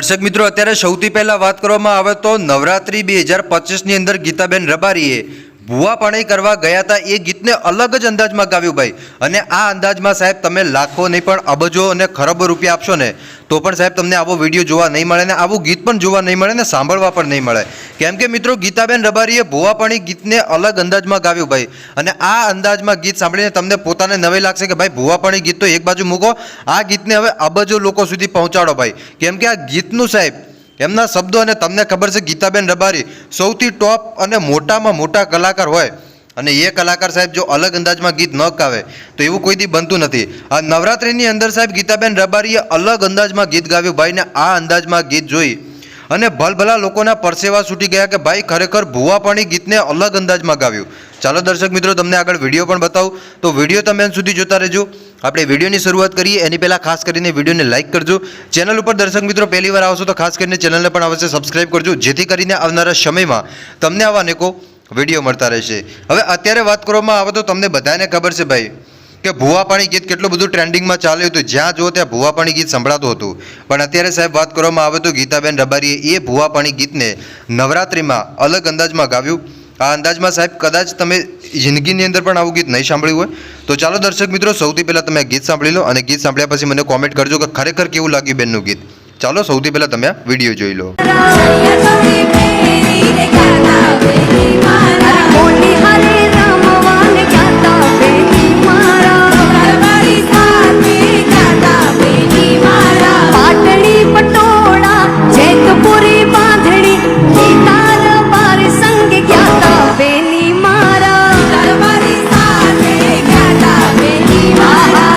દર્શક મિત્રો, અત્યારે સૌથી પહેલાં વાત કરવામાં આવે તો નવરાત્રી બે હજાર પચીસની અંદર ગીતાબેન રબારીએ ભૂવા પાણી કરવા ગયા હતા, એ ગીતને અલગ જ અંદાજમાં ગાવ્યું ભાઈ. અને આ અંદાજમાં સાહેબ તમે લાખો નહીં પણ અબજો અને ખરબો રૂપિયા આપશો ને, તો પણ સાહેબ તમને આવો વીડિયો જોવા નહીં મળે ને આવું ગીત પણ જોવા નહીં મળે ને સાંભળવા પણ નહીં મળે. કેમ કે મિત્રો ગીતાબેન રબારીએ ભૂવા પાણી ગીતને અલગ અંદાજમાં ગાવ્યું ભાઈ. અને આ અંદાજમાં ગીત સાંભળીને તમને પોતાને નવે લાગશે કે ભાઈ ભૂવા પાણી ગીત તો એક બાજુ મૂકો, આ ગીતને હવે અબજો લોકો સુધી પહોંચાડો ભાઈ. કેમ કે આ ગીતનું સાહેબ એમના શબ્દો અને તમને ખબર છે, ગીતાબેન રબારી સૌથી ટોપ અને મોટામાં મોટા કલાકાર હોય. અને એ કલાકાર સાહેબ જો અલગ અંદાજમાં ગીત ન ગાવે, તો એવું કોઈ દી બનતું નથી. આ નવરાત્રિની અંદર સાહેબ ગીતાબેન રબારીએ અલગ અંદાજમાં ગીત ગાવ્યું. ભાઈને આ અંદાજમાં ગીત જોઈ. અને ભલભલા લોકોના પરસેવા છૂટી ગયા કે ભાઈ ખરેખર ભૂવાપાણી ગીતને અલગ અંદાજમાં ગાવ્યું. ચાલો દર્શક મિત્રો, તમને આગળ વીડિયો પણ બતાવું. તો વીડિયો તમે સુધી જોતા રહેજો. આપણે વિડીયોની શરૂઆત કરીએ. એની પહેલાં ખાસ કરીને વિડીયોને લાઇક કરજો. ચેનલ ઉપર દર્શક મિત્રો પહેલી વાર આવશો તો ખાસ કરીને ચેનલને પણ અવશ્ય સબસ્ક્રાઇબ કરજો. જેથી કરીને આવનારા સમયમાં તમને આવા અનેકો વીડિયો મળતા રહેશે. હવે અત્યારે વાત કરવામાં આવે તો તમને બધાને ખબર છે ભાઈ કે ભૂવા પાણી ગીત કેટલું બધું ટ્રેન્ડિંગમાં ચાલ્યું હતું. જ્યાં જુઓ ત્યાં ભૂવા પાણી ગીત સંભળાતું હતું. પણ અત્યારે સાહેબ વાત કરવામાં આવે તો ગીતાબેન રબારીએ એ ભૂવા પાણી ગીતને નવરાત્રિમાં અલગ અંદાજમાં ગાવ્યું. આ અંદાજમાં સાહેબ કદાચ તમે જિંદગીની અંદર પણ આવું ગીત નહીં સાંભળ્યું હોય, તો ચાલો દર્શક મિત્રો, સૌથી પહેલાં તમે ગીત સાંભળી લો અને ગીત સાંભળ્યા પછી મને કોમેન્ટ કરજો કે ખરેખર કેવું લાગ્યું બેનનું ગીત. ચાલો સૌથી પહેલાં તમે વીડિયો જોઈ લો.